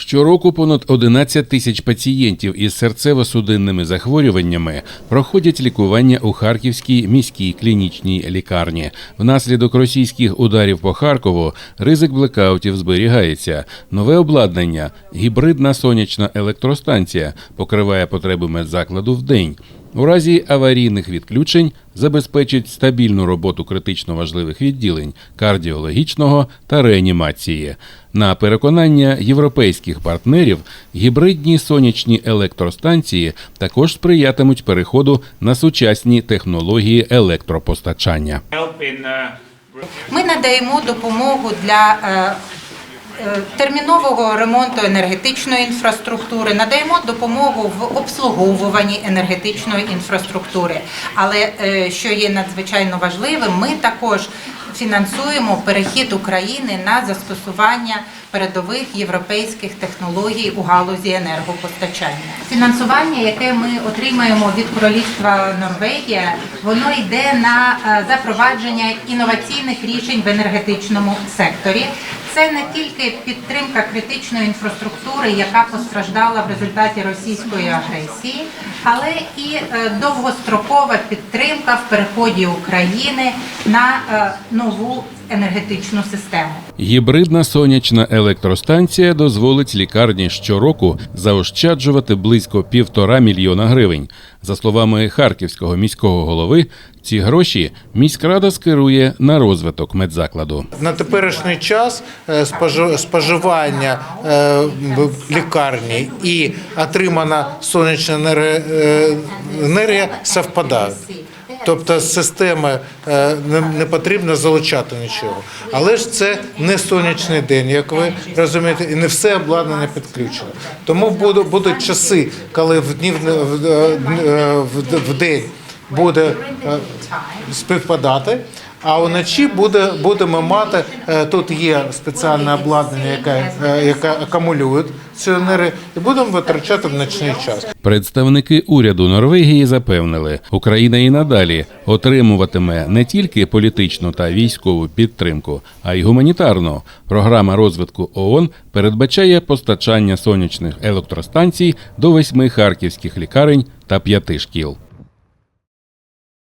Щороку понад 11 тисяч пацієнтів із серцево-судинними захворюваннями проходять лікування у Харківській міській клінічній лікарні. Внаслідок російських ударів по Харкову ризик блекаутів зберігається. Нове обладнання, гібридна сонячна електростанція покриває потреби медзакладу в день. У разі аварійних відключень забезпечить стабільну роботу критично важливих відділень кардіологічного та реанімації. На переконання європейських партнерів, гібридні сонячні електростанції також сприятимуть переходу на сучасні технології електропостачання. Ми надаємо допомогу для е, термінового ремонту енергетичної інфраструктури, надаємо допомогу в обслуговуванні енергетичної інфраструктури. Але е, що є надзвичайно важливим, ми також фінансуємо перехід України на застосування передових європейських технологій у галузі енергопостачання. Фінансування, яке ми отримаємо від королівства Норвегія, воно йде на е, запровадження інноваційних рішень в енергетичному секторі. Це не тільки підтримка критичної інфраструктури, яка постраждала в результаті російської агресії, але і е, довгострокова підтримка в переході України на е, нову енергетичну систему. Гібридна сонячна електростанція дозволить лікарні щороку заощаджувати близько півтора мільйона гривень. За словами харківського міського голови, ці гроші міськрада скерує на розвиток медзакладу. На теперішній час е, споживання е, в лікарні і отримана сонячна е, енергія совпадають. Тобто з системи е, не, потрібно залучати нічого. Але ж це не сонячний день, як ви розумієте, і не все обладнання підключено. Тому буду- будуть часи, коли в в, в день буде е, співпадати. А вночі буде, будемо мати, е, тут є спеціальне обладнання, яке, е, яке акумулює цю енергію, і будемо витрачати в нічний час. Представники уряду Норвегії запевнили, Україна і надалі отримуватиме не тільки політичну та військову підтримку, а й гуманітарну. Програма розвитку ООН передбачає постачання сонячних електростанцій до восьми харківських лікарень та п'яти шкіл.